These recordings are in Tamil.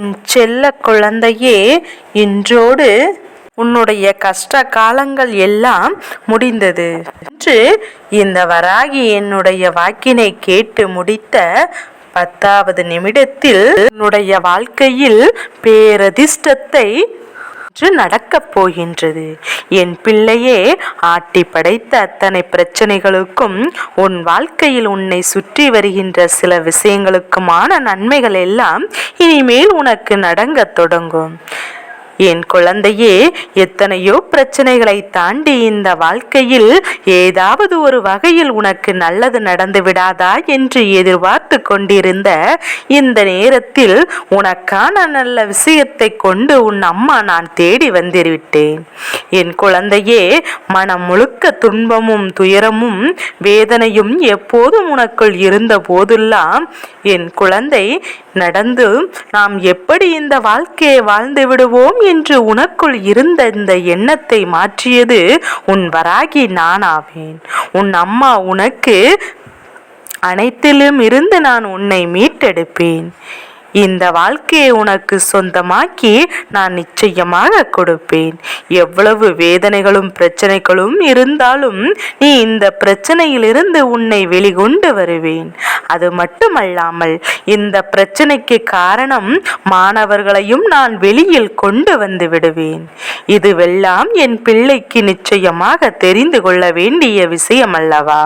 என் செல்ல குழந்தையே இன்றோடு உன்னுடைய கஷ்ட காலங்கள் எல்லாம் முடிந்தது என்று இந்த வராகி என்னுடைய வாக்கினை கேட்டு முடித்த பத்தாவது நிமிடத்தில் உன்னுடைய வாழ்க்கையில் பேரதிர்ஷ்டத்தை என்று நடக்கப் போகின்றது. என் பிள்ளையே ஆட்டி படைத்த அத்தனை பிரச்சனைகளுக்கும் உன் வாழ்க்கையில் உன்னை சுற்றி வருகின்ற சில விஷயங்களுக்குமான நன்மைகள் எல்லாம் இனிமேல் உனக்கு நடங்கத் தொடங்கும். என் குழந்தையே எத்தனையோ பிரச்சனைகளை தாண்டி இந்த வாழ்க்கையில் ஏதாவது ஒரு வகையில் உனக்கு நல்லது நடந்து விடாதா என்று எதிர்பார்த்து கொண்டிருந்த இந்த நேரத்தில் உனக்கான நல்ல விஷயத்தை கொண்டு உன் அம்மா நான் தேடி வந்திருவிட்டேன். என் குழந்தையே மனம் முழுக்க துன்பமும் துயரமும் வேதனையும் எப்போதும் உனக்குள் இருந்த போதெல்லாம் என் குழந்தை நடந்து நாம் எப்படி இந்த வாழ்க்கையை வாழ்ந்து விடுவோம் என்று உனக்குள் இருந்த இந்த எண்ணத்தை மாற்றியது உன் வராகி நானாவேன். உன் அம்மா உனக்கு அனைத்திலும் இருந்து நான் உன்னை மீட்டெடுப்பேன். இந்த வாழ்க்கையை உனக்கு சொந்தமாக்கி நான் நிச்சயமாக கொடுப்பேன். எவ்வளவு வேதனைகளும் பிரச்சனைகளும் இருந்தாலும் நீ இந்த பிரச்சனையிலிருந்து உன்னை வெளிகொண்டு வருவேன். அது மட்டுமல்லாமல் இந்த பிரச்சனைக்கு காரணம் மாணவர்களையும் நான் வெளியில் கொண்டு வந்து விடுவேன். இதுவெல்லாம் என் பிள்ளைக்கு நிச்சயமாக தெரிந்து கொள்ள வேண்டிய விஷயம் அல்லவா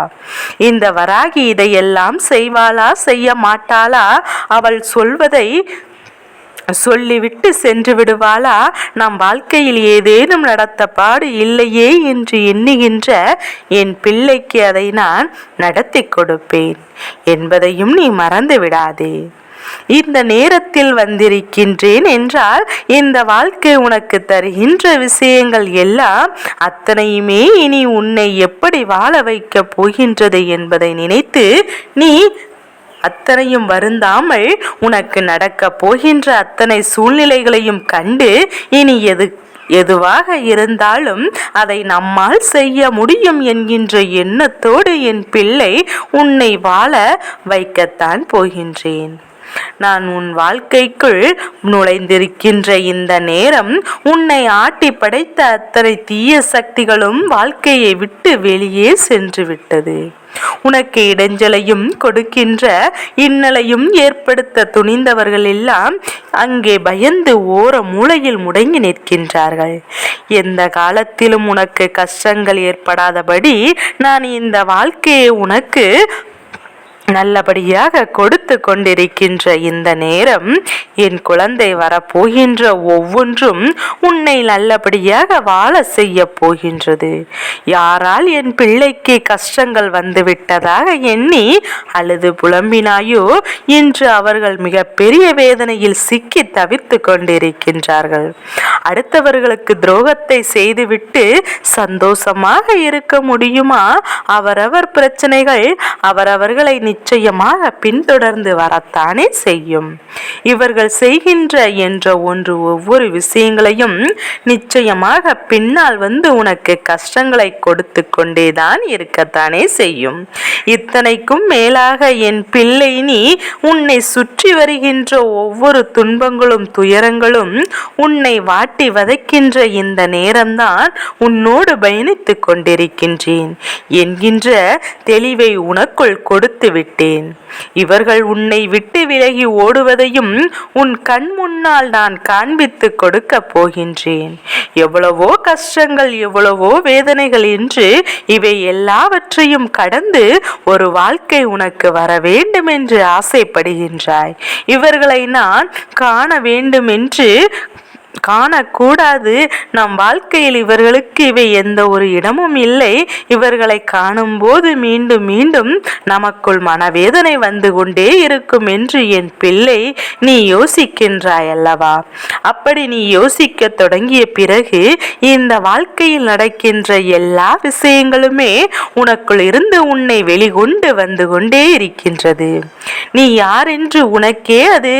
இந்த வராகி இதையெல்லாம் செய்வாளா செய்ய மாட்டாளா? அவள் சொல்வது சொல்லிவிட்டு சென்று விடுவாளா? நம் வாழ்க்கையில் ஏதேனும் நடத்தப்பாடு இல்லையே என்று எண்ணுகின்ற என் பிள்ளைக்கு அதை நான் நடத்தி கொடுப்பேன் என்பதையும் நீ மறந்து விடாதே. இந்த நேரத்தில் வந்திருக்கின்றேன் என்றால் இந்த வாழ்க்கை உனக்கு தருகின்ற விஷயங்கள் எல்லாம் அத்தனையுமே இனி உன்னை எப்படி வாழ வைக்கப் போகின்றது என்பதை நினைத்து நீ அத்தனையும் வருந்தாமல் உனக்கு நடக்கப் போகின்ற அத்தனை சூழ்நிலைகளையும் கண்டு இனி எது எதுவாக இருந்தாலும் அதை நம்மால் செய்ய முடியும் என்கின்ற எண்ணத்தோடு என் பிள்ளை உன்னை வாழ வைக்கத்தான் போகின்றேன். நான் உன் வாழ்க்கைக்குள் நுழைந்திருக்கின்ற இந்த நேரம் உன்னை ஆட்டி படைத்த அத்தனை தீய சக்திகளும் வாழ்க்கையை விட்டு வெளியே சென்று விட்டது. உனக்கு இடைஞ்சலையும் கொடுக்கின்ற இன்னலையும் ஏற்படுத்த துணிந்தவர்கள் எல்லாம் அங்கே பயந்து ஓர மூலையில் முடங்கி நிற்கின்றார்கள். எந்த காலத்திலும் உனக்கு கஷ்டங்கள் ஏற்படாதபடி நான் இந்த வாழ்க்கையை உனக்கு நல்லபடியாக கொடுத்து கொண்டிருக்கின்ற இந்த நேரம் என் குழந்தை வரப்போகின்ற ஒவ்வொன்றும் உன்னை நல்லபடியாக வாழ செய்ய போகின்றது. யாரால் என் பிள்ளைக்கு கஷ்டங்கள் வந்துவிட்டதாக எண்ணி அழுது புலம்பினாயோ இன்று அவர்கள் மிக பெரிய வேதனையில் சிக்கி தவித்து கொண்டிருக்கின்றார்கள். அடுத்தவர்களுக்கு துரோகத்தை செய்துவிட்டு சந்தோஷமாக இருக்க முடியுமா? அவரவர் பிரச்சனைகள் அவரவர்களை நிச்சயமாக பின்தொடர்ந்து வரத்தானே செய்யும். இவர்கள் செய்கின்ற என்ற ஒன்று ஒவ்வொரு விஷயங்களையும் நிச்சயமாக பின்னால் வந்து உனக்கு கஷ்டங்களை கொடுத்து கொண்டேதான் இருக்கத்தானே செய்யும். இத்தனைக்கும் மேலாக என் பிள்ளை நீ உன்னை சுற்றி வருகின்ற ஒவ்வொரு துன்பங்களும் துயரங்களும் உன்னை வாட்டி வதைக்கின்ற இந்த நேரம்தான் உன்னோடு பயணித்துக் கொண்டிருக்கின்றேன் என்கின்ற தெளிவை உனக்குள் கொடுத்து விட்டேன். இவர்கள் உன்னை விட்டு விலகி ஓடுவதையும் உன் கண் முன்னால் நான் காண்பித்து கொடுக்க போகின்றேன். எவ்வளவோ கஷ்டங்கள் எவ்வளவோ வேதனைகள் என்று இவை எல்லாவற்றையும் கடந்து ஒரு வாழ்க்கை உனக்கு வர வேண்டும் என்று ஆசைப்படுகின்றாய். இவர்களை நான் காண வேண்டும் என்று காணக்கூடாது. நம் வாழ்க்கையில் இவர்களுக்கு இவை எந்த ஒரு இடமும் இல்லை. இவர்களை காணும்போது மீண்டும் மீண்டும் நமக்குள் மனவேதனை வந்து கொண்டே இருக்கும் என்று என் பிள்ளை நீ யோசிக்கின்றாய் அல்லவா? அப்படி நீ யோசிக்க தொடங்கிய பிறகு இந்த வாழ்க்கையில் நடக்கின்ற எல்லா விஷயங்களுமே உனக்குள் இருந்து உன்னை வெளிகொண்டு வந்து கொண்டே இருக்கின்றது. நீ யார் என்று உனக்கே அது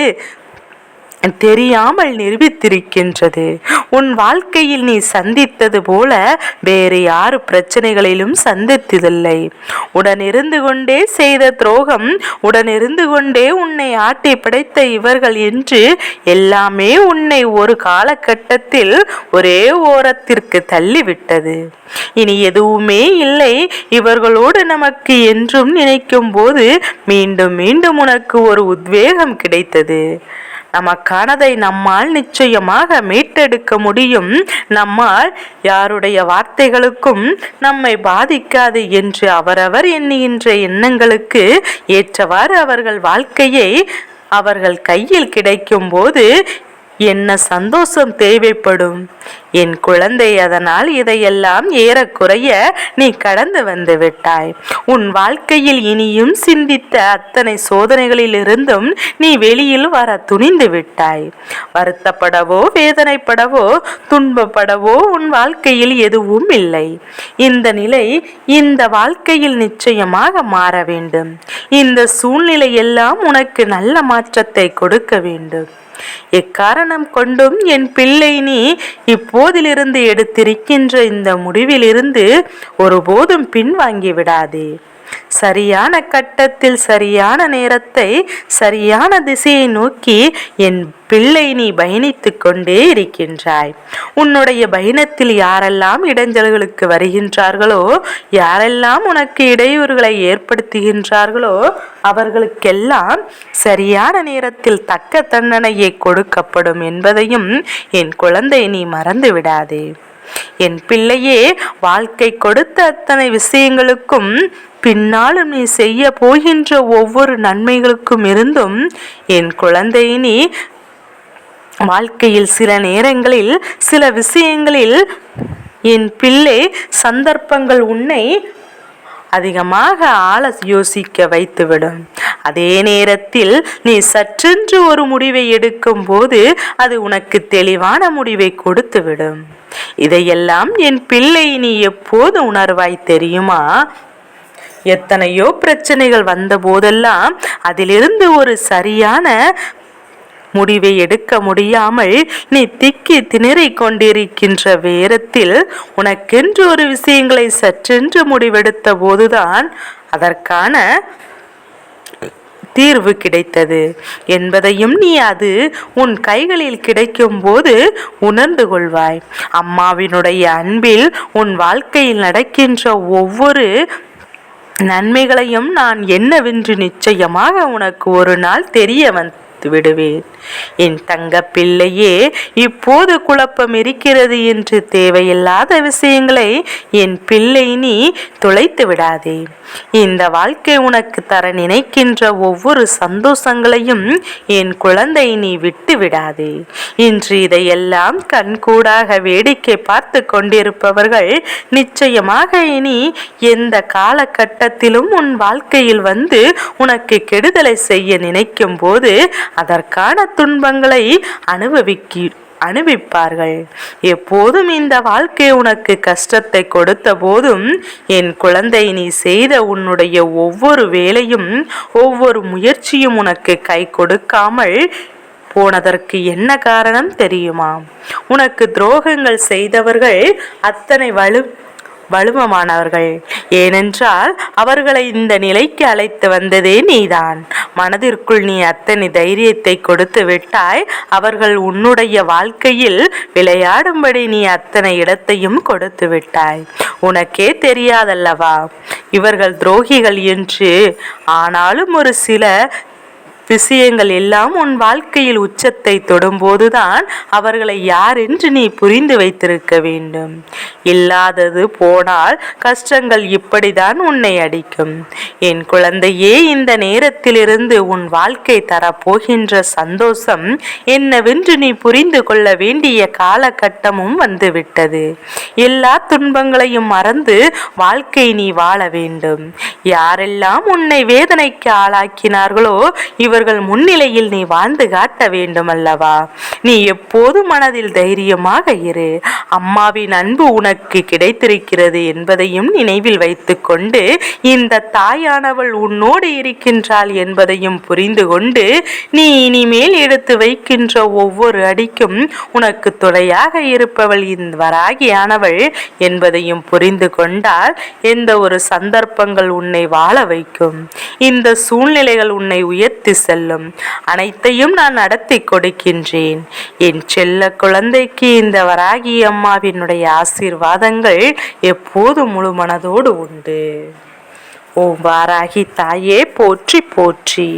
தெரியாமல் நிரூபித்திருக்கின்றது. உன் வாழ்க்கையில் நீ சந்தித்தது போல வேறு யாரு பிரச்சனைகளிலும் சந்தித்ததில்லை. உடனிருந்து கொண்டே செய்த துரோகம் உடனிருந்து கொண்டே உன்னை ஆட்டி படைத்த இவர்கள் என்று எல்லாமே உன்னை ஒரு காலகட்டத்தில் ஒரே ஓரத்திற்கு தள்ளிவிட்டது. இனி எதுவுமே இல்லை. இவர்களோடு நமக்கு என்றும் நினைக்கும் போது மீண்டும் மீண்டும் உனக்கு ஒரு உத்வேகம் கிடைத்தது. நமக்கானதை நம்மால் நிச்சயமாக மீட்டெடுக்க முடியும். நம்மால் யாருடைய வார்த்தைகளுக்கும் நம்மை பாதிக்காது என்று அவரவர் எண்ணுகின்ற எண்ணங்களுக்கு ஏற்றவாறு அவர்கள் வாழ்க்கையை அவர்கள் கையில் கிடைக்கும் போது என்ன சந்தோஷம் தேவைப்படும்? என் குழந்தை அதனால் இதையெல்லாம் ஏறக்குறைய நீ கடந்து வந்து விட்டாய். உன் வாழ்க்கையில் இனியும் சிந்தித்த அத்தனை சோதனைகளிலிருந்தும் நீ வெளியில் வர துணிந்து விட்டாய். வருத்தப்படவோ வேதனைப்படவோ துன்பப்படவோ உன் வாழ்க்கையில் எதுவும் இல்லை. இந்த நிலை இந்த வாழ்க்கையில் நிச்சயமாக மாற வேண்டும். இந்த சூழ்நிலை எல்லாம் உனக்கு நல்ல மாற்றத்தை கொடுக்க வேண்டும். எக்காரணம் கொண்டும் என் பிள்ளை நீ இப்போதிலிருந்து எடுத்திருக்கின்ற இந்த முடிவிலிருந்து ஒருபோதும் பின்வாங்கி விடாதே சரியான கட்டத்தில் சரியான நேரத்தை சரியான திசையை நோக்கி என் பிள்ளை நீ பயணித்துக் கொண்டே இருக்கின்றாய். உன்னுடைய பயணத்தில் யாரெல்லாம் இடைஞ்சல்களுக்கு வருகின்றார்களோ யாரெல்லாம் உனக்கு இடையூறுகளை ஏற்படுத்துகின்றார்களோ அவர்களுக்கெல்லாம் சரியான நேரத்தில் தக்க தண்டனையை கொடுக்கப்படும் என்பதையும் என் குழந்தை நீ மறந்து விடாதே. என் பிள்ளையே வாழ்க்கை கொடுத்த அத்தனை விஷயங்களுக்கும் பின்னாலும் நீ செய்ய போகின்ற ஒவ்வொரு நன்மைகளுக்கும் இருந்தும் என் குழந்தை நீ வாழ்க்கையில் சில நேரங்களில் சில விஷயங்களில் என் பிள்ளை சந்தர்ப்பங்கள் உன்னை அதிகமாக ஆள யோசிக்க வைத்துவிடும். அதே நேரத்தில் நீ சற்றென்று ஒரு முடிவை எடுக்கும் போது அது உனக்கு தெளிவான முடிவை கொடுத்துவிடும். இதையெல்லாம் என் பிள்ளை நீ எப்போது உணர்வாய் தெரியுமா? எத்தனையோ பிரச்சனைகள் வந்த போதெல்லாம் அதிலிருந்து ஒரு சரியான முடிவை எடுக்க முடியாமல் நீ திக்கி திணறிக் கொண்டிருக்கின்ற வேரத்தில் உனக்கென்று ஒரு விஷயங்களை சற்றென்று முடிவெடுத்த போதுதான் அதற்கான தீர்வு கிடைத்தது என்பதையும் நீ அது உன் கைகளில் கிடைக்கும் போது உணர்ந்து கொள்வாய். அம்மாவினுடைய அன்பில் உன் வாழ்க்கையில் நடக்கின்ற ஒவ்வொரு நன்மைகளையும் நான் என்னவென்று நிச்சயமாக உனக்கு ஒரு நாள் தெரிய கொடுத்து விடுவேன் என் தங்க பிள்ளையே இப்போது குழப்பம் இருக்கிறது என்று தேவையில்லாத விஷயங்களை என் பிள்ளை நீ துளைத்து விடாதே. இந்த வாழ்க்கை உனக்கு தர நினைக்கின்ற ஒவ்வொரு சந்தோஷங்களையும் என் குழந்தை நீ விட்டு விடாதே. இன்று இதையெல்லாம் கண்கூடாக வேடிக்கை பார்த்து கொண்டிருப்பவர்கள் நிச்சயமாக இனி எந்த காலகட்டத்திலும் உன் வாழ்க்கையில் வந்து உனக்கு கெடுதலை செய்ய நினைக்கும் போது அதற்கான துன்பங்களை அனுபவிக்க அனுபவிப்பார்கள். எப்போதும் இந்த வாழ்க்கை உனக்கு கஷ்டத்தை கொடுத்த போதும் என் குழந்தை நீ செய்த உன்னுடைய ஒவ்வொரு வேலையும் ஒவ்வொரு முயற்சியும் உனக்கு கை கொடுக்காமல் போனதற்கு என்ன காரணம் தெரியுமா? உனக்கு துரோகங்கள் செய்தவர்கள் அத்தனை வலு வலுவமானவர்கள் ஏனென்றால் அவர்களை இந்த நிலைக்கு அழைத்து வந்ததே நீதான். மனதிற்குள் நீ அத்தனை தைரியத்தை கொடுத்து விட்டாய் அவர்கள் உன்னுடைய வாழ்க்கையில் விளையாடும்படி நீ அத்தனை இடத்தையும் கொடுத்து விட்டாய். உனக்கே தெரியாதல்லவா? இவர்கள் துரோகிகள் என்று. ஆனாலும் ஒரு சில விஷயங்கள் எல்லாம் உன் வாழ்க்கையில் உச்சத்தை தொடும்போதுதான் அவர்களை யார் என்று நீ புரிந்து வைத்திருக்க வேண்டும். இல்லாதது போனால் கஷ்டங்கள் இப்படிதான் உன்னை அடிக்கும். என் குழந்தையே இந்த நேரத்திலிருந்து உன் வாழ்க்கை தரப்போகின்ற சந்தோஷம் என்னவென்று நீ புரிந்து கொள்ள வேண்டிய காலகட்டமும் வந்துவிட்டது. எல்லா துன்பங்களையும் மறந்து வாழ்க்கை நீ வாழ வேண்டும். யாரெல்லாம் உன்னை வேதனைக்கு ஆளாக்கினார்களோ இவர் இவர்கள் முன்னிலையில் நீ வாழ்ந்து காட்ட வேண்டும் அல்லவா நீ எப்போது மனதில் தைரியமாக இரு. அம்மாவின் அன்பு உனக்கு கிடைத்திருக்கிறது என்பதையும் நினைவில் வைத்துக்கொண்டு இந்த தாயானவள் உன்னோடு இருக்கின்றாள் என்பதையும் புரிந்து கொண்டு நீ இனிமேல் எடுத்து வைக்கின்ற ஒவ்வொரு அடிக்கும் உனக்கு துணையாக இருப்பவள் இந்த வராகியானவள் என்பதையும் புரிந்து கொண்டால் எந்த ஒரு சந்தர்ப்பங்கள் உன்னை வாழ வைக்கும். இந்த சூழ்நிலைகள் உன்னை உயர்த்தி செல்லும். அனைத்தையும் நான் நடத்தி கொடுக்கின்றேன். என் செல்ல குழந்தைக்கு இந்த வராகி அம்மாவினுடைய ஆசீர்வாதங்கள் எப்போது முழு மனதோடு உண்டு. ஓம் வாராகி தாயே போற்றி போற்றி.